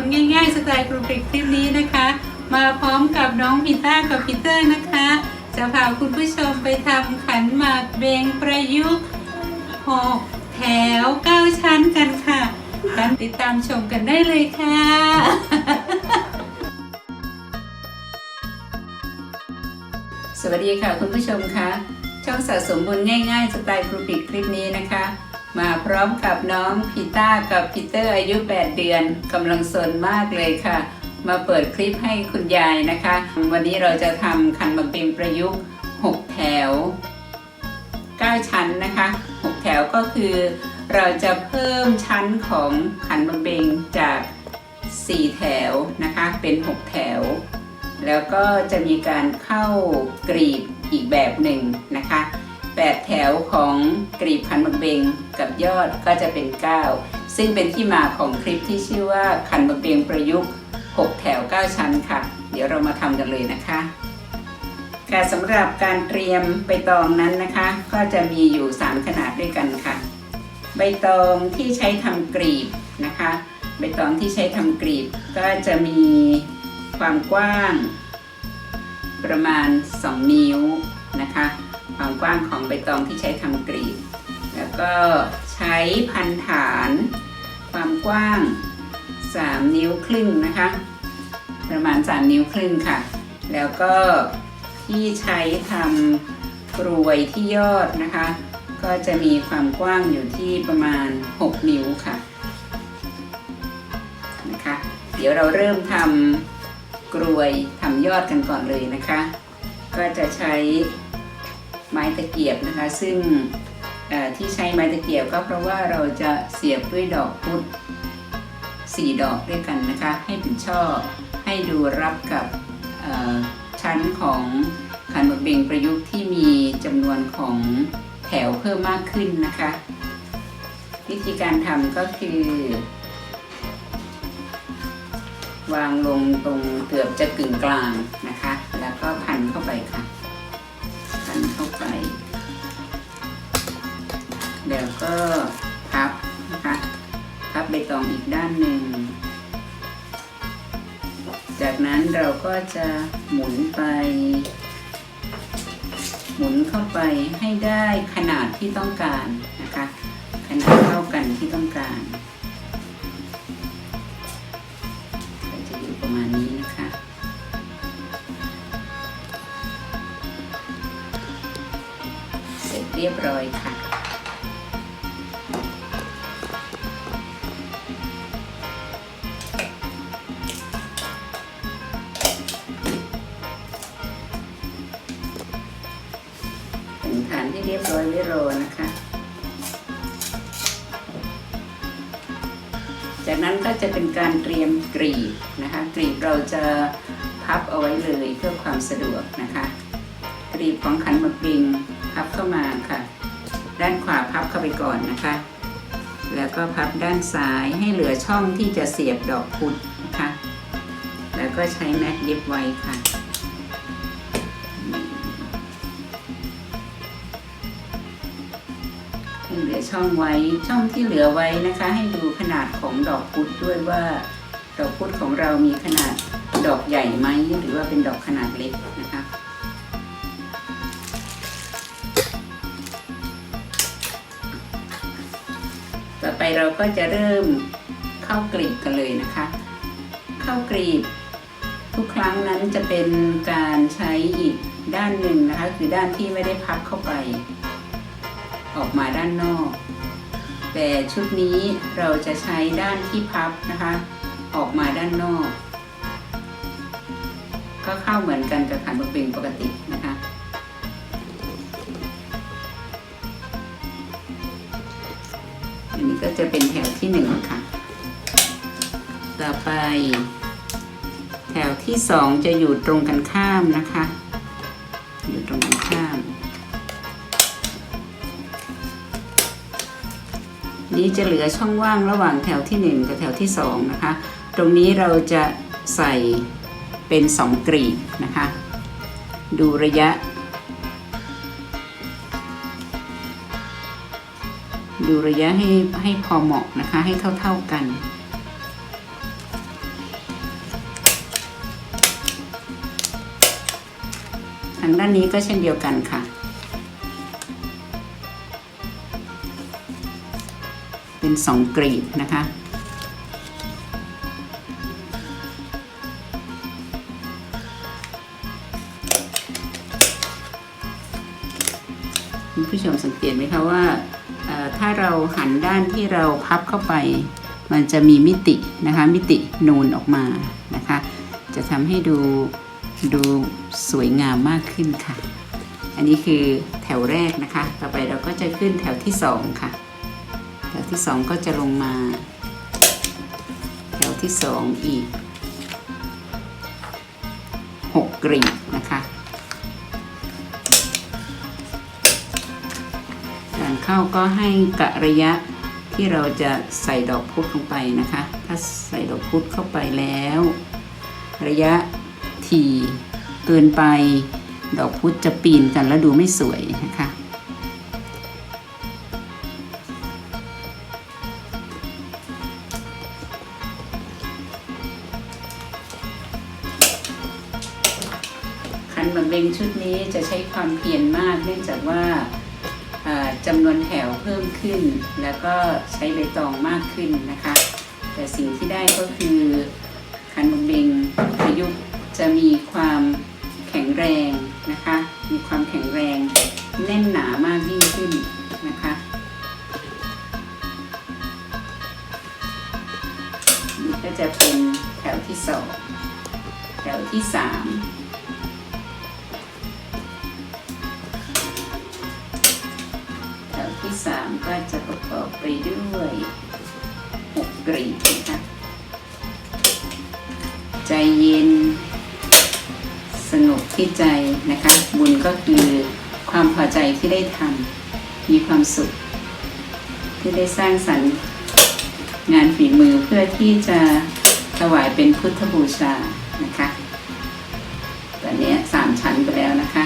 สะสมบุญง่ายๆสไตล์กรุบกริบคลิปนี้นะคะ มาพร้อมกับน้องพีต้ากับพีเตอร์นะคะ จะพาคุณผู้ชมไปทำขันหมากเบงประยุกต์หกแถวเก้าชั้นกันค่ะกันติดตามชมกันได้เลยค่ะสวัสดีค่ะคุณผู้ชมคะช่องสะสมบุญง่ายๆสไตล์กรุบกริบคลิปนี้นะคะ มาพร้อมกับน้องพีต้ากับพีเตอร์อายุ 8 เดือนกำลังสนมากเลยค่ะ มาเปิดคลิปให้คุณยายนะคะ วันนี้เราจะทำคันบักปิงประยุกต์ 6 แถว 9 ชั้นนะคะ 6 แถวก็คือเราจะเพิ่มชั้นของขันบังเบงจาก 4 แถวนะคะ เป็น 6 แถว แล้วก็จะมีการเข้ากรีบอีกแบบหนึ่งนะคะ 8 แถวของกรีบคันบักเบงกับยอดก็จะเป็น 9 ซึ่งเป็นที่มาของคลิปที่ชื่อว่าคันบักเบงประยุกต์ 6 แถว 9 ชั้นค่ะ เดี๋ยวเรามาทำกันเลยนะคะค่ะสำหรับการเตรียมใบตองนั้นนะคะ ก็จะมีอยู่ 3 ขนาดด้วยกันค่ะ ใบตองที่ใช้ทำกรีบนะคะ ใบตองที่ใช้ทำกรีบก็จะมีความกว้าง ประมาณ 2 นิ้วนะคะ ความกว้างของใบตองที่ใช้ทำกรีบแล้วก็ใช้พันฐาน ความกว้าง 3 นิ้วครึ่งนะคะ ประมาณ 3 นิ้วครึ่งค่ะ แล้วก็ที่ใช้ทำกรวยที่ยอดนะคะ ก็จะมีความกว้างอยู่ที่ประมาณ 6 นิ้วค่ะนะคะ เดี๋ยวเราเริ่มทำกรวยทำยอดกันก่อนเลยนะคะ ก็จะใช้ ไม้ตะเกียบนะคะ ซึ่งที่ใช้ไม้ตะเกียบก็เพราะว่าเราจะเสียบด้วยดอกพุธสี่ดอกด้วยกันนะคะ ให้เป็นช่อให้ดูรับกับชั้นของขันหมกเบงประยุกต์ที่มีจำนวนของแถวเพิ่มมากขึ้นนะคะ วิธีการทำก็คือ วางลงตรงเกือบจะกึ่งกลางนะคะ แล้วก็พันเข้าไปค่ะ แล้วก็พับนะคะพับใบตองอีกด้านหนึ่ง จากนั้นเราก็จะหมุนไป หมุนเข้าไปให้ได้ขนาดที่ต้องการนะคะ ขนาดเท่ากันที่ต้องการจะอยู่ประมาณนี้นะคะเสร็จเรียบร้อยค่ะ ก็จะเป็นการเตรียมกรีบนะคะกรีบเราจะพับเอาไว้เลยเพื่อความสะดวกนะคะกรีบของขันหมากบิงพับเข้ามาค่ะ ด้านขวาพับเข้าไปก่อนนะคะ แล้วก็พับด้านซ้ายให้เหลือช่องที่จะเสียบดอกพุดนะคะ แล้วก็ใช้แม็กเย็บไว้ค่ะ ช่องไว้ช่องที่เหลือไว้นะคะ ให้ดูขนาดของดอกพุธด้วยว่าดอกพุธของเรามีขนาดดอกใหญ่ไหมหรือว่าเป็นดอกขนาดเล็กนะคะต่อไปเราก็จะเริ่มเข้ากรีบกันเลยนะคะ เข้ากรีบ ทุกครั้งนั้นจะเป็นการใช้อีกด้านหนึ่งนะคะ คือด้านที่ไม่ได้พับเข้าไป ออกมาด้านนอก แต่ชุดนี้เราจะใช้ด้านที่พับนะคะ ออกมาด้านนอก ก็เข้าเหมือนกันกับขันบกปิงปกตินะคะอันนี้ก็จะเป็นแถวที่หนึ่งค่ะ ต่อไป แถวที่สองจะอยู่ตรงกันข้ามนะคะ นี้จะเหลือช่องว่างระหว่างแถวที่ 1 กับแถวที่ 2 นะคะ ตรงนี้เราจะใส่เป็น 2 กรีบนะคะ ดูระยะ ดูระยะให้ให้พอเหมาะนะคะ ให้เท่าๆกันทางด้านนี้ก็เช่นเดียวกันค่ะ เป็นสองกรีบนะคะคุณผู้ชมสังเกตไหมคะว่าถ้าเราหันด้านที่เราพับเข้าไป มันจะมีมิตินะคะมิตินูนออกมานะคะ จะทำให้ดูดูสวยงามมากขึ้นค่ะ อันนี้คือแถวแรกนะคะ ต่อไปเราก็จะขึ้นแถวที่สองค่ะ ที่สองก็จะลงมา แถวที่สองอีกหกกรีบนะคะการเข้าก็ให้กะระยะที่เราจะใส่ดอกพุธลงไปนะคะ ถ้าใส่ดอกพุธเข้าไปแล้ว ระยะถี่เกินไป ดอกพุธจะปีนกันแล้วดูไม่สวยนะคะ งชุดนี้จะใช้ความเพียรมาก เนื่องจากว่าจำนวนแถวเพิ่มขึ้น แล้วก็ใช้ใบตองมากขึ้นนะคะ แต่สิ่งที่ได้ก็คือคันบะเบงประยุกต์จะมีความแข็งแรงนะคะ มีความแข็งแรงแน่นหนามากยิ่งขึ้นนะคะนี่ก็จะเป็นแถวที่สองแถวที่สาม ที่สามก็จะประกอบไปด้วยหกกรีบนะคะใจเย็น สงบที่ใจนะคะ บุญก็คือความพอใจที่ได้ทำมีความสุข ที่ได้สร้างสรรค์งานฝีมือเพื่อที่จะถวายเป็นพุทธบูชานะคะตอนนี้สามชั้นไปแล้วนะคะ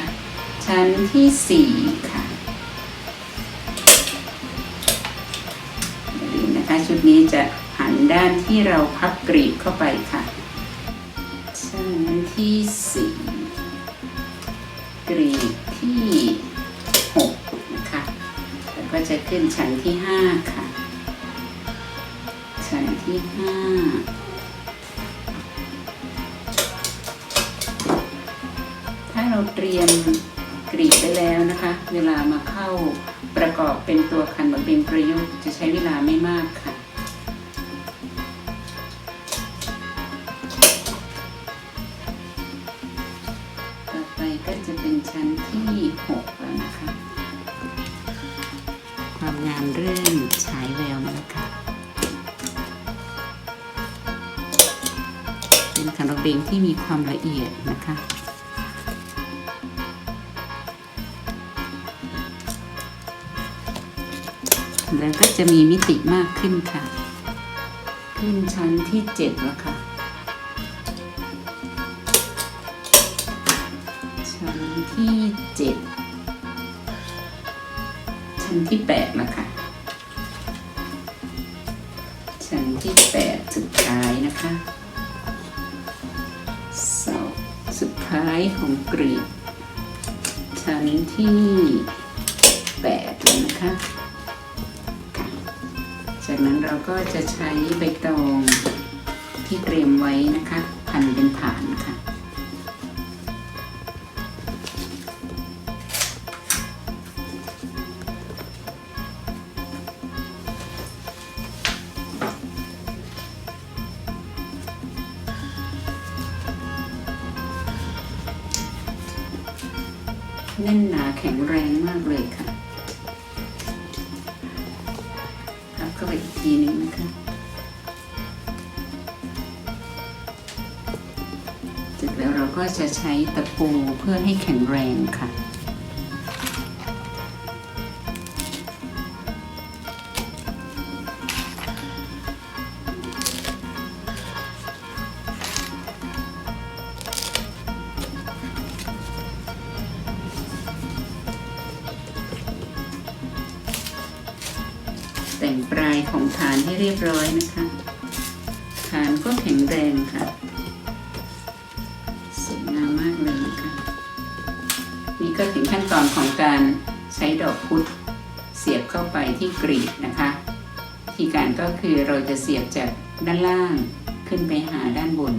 ชั้นที่สี่ค่ะ นะคะชุดนี้จะหันด้านที่เราพับกรีบเข้าไปค่ะชั้นที่สี่กรีบที่หกนะคะแล้วก็จะขึ้นชั้นที่ห้าค่ะชั้นที่ห้าถ้าเราเตรียมกรีบไปแล้วนะคะ เวลามาเข้า ประกอบเป็นตัวคันบะเบงประยุกต์จะใช้เวลาไม่มากค่ะ ต่อไปก็จะเป็นชั้นที่หกแล้วนะคะ ความงามเริ่มฉายแววมาแล้วค่ะ เป็นคันบะเบงที่มีความละเอียดนะคะ แล้วก็จะมีมิติมากขึ้นค่ะ ขึ้นชั้นที่เจ็ดแล้วค่ะ ชั้นที่เจ็ดชั้นที่แปดแล้วค่ะ ชั้นที่แปดสุดท้ายนะคะเสาสุดท้ายของกรีบชั้นที่ จากนั้นเราก็จะใช้ใบตองที่เตรียมไว้นะคะพันเป็นฐานค่ะแน่นหนาแข็งแรงมากเลยค่ะ อีกทีนึงนะคะ เสร็จแล้วเราก็จะใช้ตะปูเพื่อให้แข็งแรงค่ะ แต่งปลายของฐานให้เรียบร้อยนะคะ ฐานก็แข็งแรงค่ะ สวยงามมากเลยนะคะ นี่ก็ถึงขั้นตอนของการใช้ดอกพุธเสียบเข้าไปที่กรีดนะคะที่การก็คือเราจะเสียบจากด้านล่างขึ้นไปหาด้านบน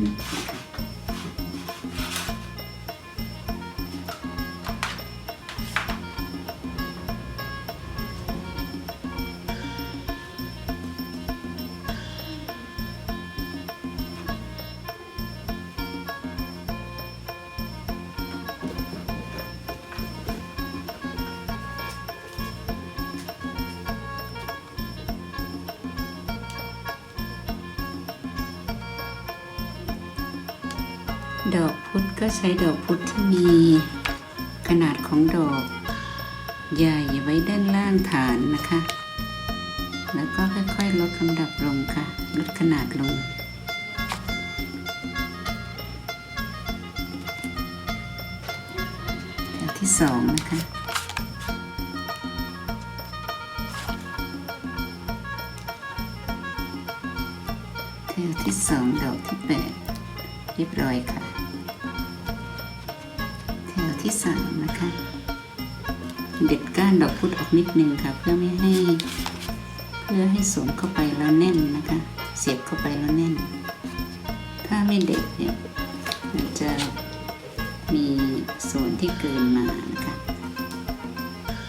ดอกพุธก็ใช้ดอกพุธที่มีขนาดของดอกใหญ่ไว้ด้านล่างฐานนะคะ แล้วก็ค่อยๆลดลำดับลงค่ะ ลดขนาดลง แถวที่สองนะคะแถวที่สองดอกที่แปดเรียบร้อยค่ะ ที่สามนะคะ เด็ดก้านดอกพุธออกนิดนึงค่ะ เพื่อไม่ให้ เพื่อให้สวมเข้าไปแล้วแน่นนะคะ เสียบเข้าไปแล้วแน่น ถ้าไม่เด็ดเนี่ยมันจะมีส่วนที่เกินมานะคะ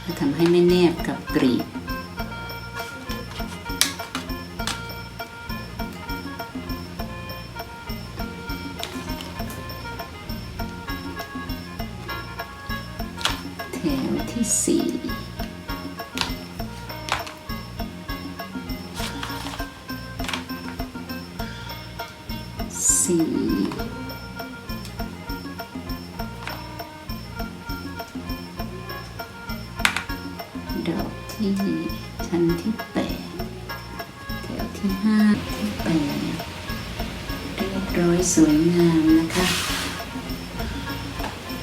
จะทำให้ไม่แนบกับกรีบ ดอกที่ชั้นที่แปดแถวที่ห้าที่แปดเรียบร้อยสวยงามนะคะ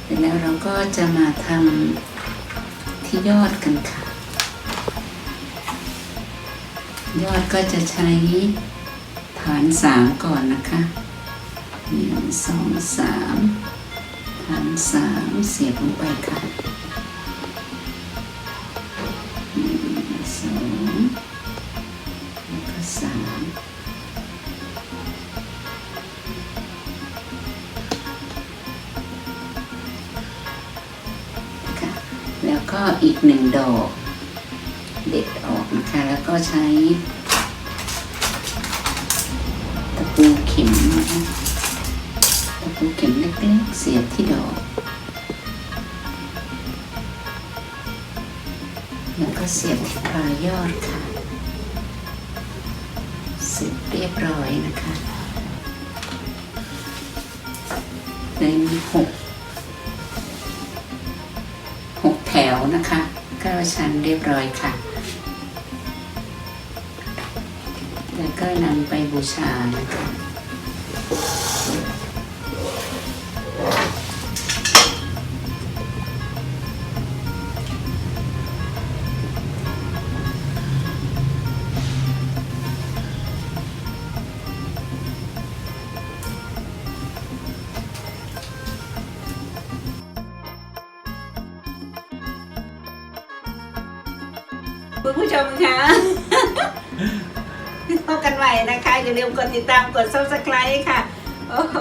เสร็จแล้วเราก็จะมาทำที่ยอดกันค่ะ ยอดก็จะใช้ฐานสามก่อนนะคะหนึ่งสองสามฐานสามเสียบลงไปค่ะ หนึ่งดอก เด็ดออกนะคะ แล้วก็ใช้ ตะปูเข็มนะคะตะปูเข็มเล็กๆ เสียบที่ดอก แล้วก็เสียบที่ปลายยอดค่ะ เสร็จเรียบร้อยนะคะเลยมีหกหกแถวนะคะ เก้าชั้นเรียบร้อยค่ะ แล้วก็นำไปบูชานะคะ ม่นะคะ อย่าลืมกดติดตามกด subscribe ค่ะ โอ้โห